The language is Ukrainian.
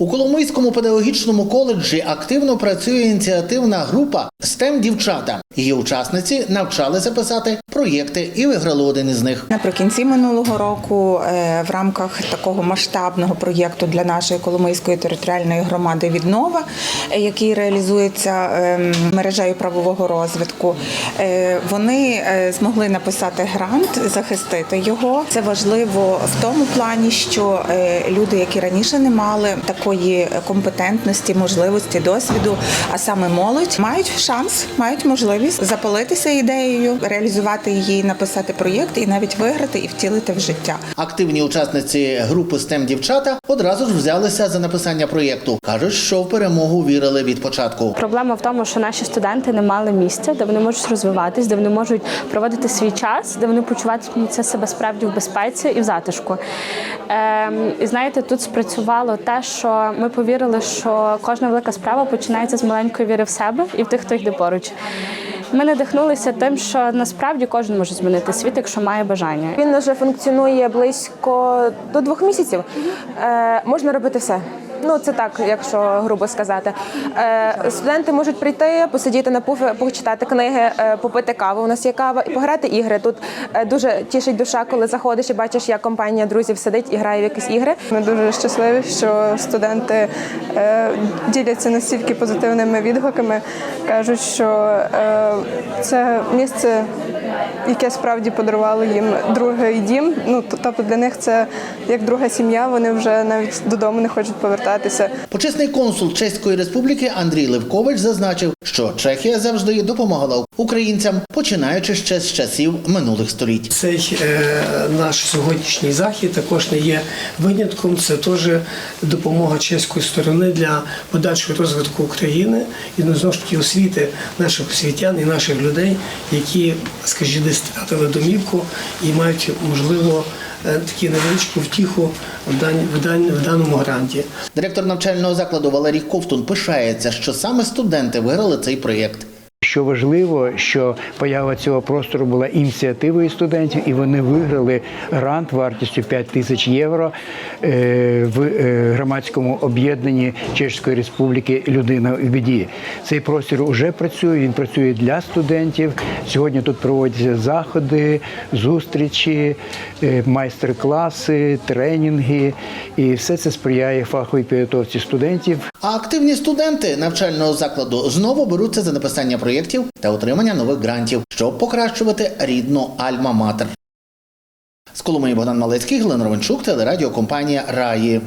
У Коломийському педагогічному коледжі активно працює ініціативна група STEM дівчата. Її учасниці навчалися писати проєкти і виграли один із них. Наприкінці минулого року е, в рамках такого масштабного проєкту для нашої Коломийської територіальної громади віднова, е, який реалізується ем, мережею правового розвитку, е, вони змогли написати грант, захистити його. Це важливо в тому плані, що люди, які раніше не мали такої компетентності, можливості, досвіду, а саме молодь, мають шанс, мають можливість запалитися ідеєю, реалізувати її, написати проєкт і навіть виграти і втілити в життя. Активні учасниці групи STEM дівчата одразу ж взялися за написання проєкту. кажуть, що в перемогу вірили від початку. Проблема в тому, що наші студенти не мали місця, де вони можуть розвиватись, де вони можуть проводити свій час, де вони почуватимуться себе справді в безпеці і в затишку. Ем, і знаєте, тут спрацювало те, що ми повірили, що кожна велика справа починається з маленької віри в себе і в тих, хто йде поруч. Ми надихнулися тим, що насправді кожен може змінити світ, якщо має бажання. Він вже функціонує близько до двох місяців. Е, можна робити все. Ну це так, якщо грубо сказати. Е, студенти можуть прийти, посидіти на пуфі, почитати книги, е, попити каву. У нас є кава і пограти ігри. Тут е, дуже тішить душа, коли заходиш і бачиш, як компанія друзів сидить і грає в якісь ігри. Ми дуже щасливі, що студенти е, діляться настільки позитивними відгуками, кажуть, що це місце, яке справді подарувало їм другий дім. Ну тобто для них це як друга сім'я. Вони вже навіть додому не хочуть повертатися. Почесний консул Чеської республіки Андрій Левкович зазначив, що Чехія завжди допомагала українцям, починаючи ще з часів минулих століть. Цей е, наш сьогоднішній захід також не є винятком. Це теж допомога чеської сторони для подальшого розвитку України і ну, знову ж таки освіти наших освітян і наших людей, які, скажімо, десь втратили домівку і мають можливо е, таку невеличку втіху в, дан, в, дань в даному гранті. Директор навчального закладу Валерій Ковтун пишається, що саме студенти виграли цей проєкт. Що важливо, що поява цього простору була ініціативою студентів, і вони виграли грант вартістю 5 тисяч євро е, в е, громадському об'єднанні Чеської Республіки Людина в біді. Цей простір вже працює. Він працює для студентів. Сьогодні тут проводяться заходи, зустрічі, е, майстер-класи, тренінги, і все це сприяє фаховій підготовці студентів А активні студенти навчального закладу знову беруться за написання проєктів та отримання нових грантів, щоб покращувати рідну Альма-Матер. З Коломиї Богдан Малецький, Глен Ровенчук, телерадіокомпанія Раї.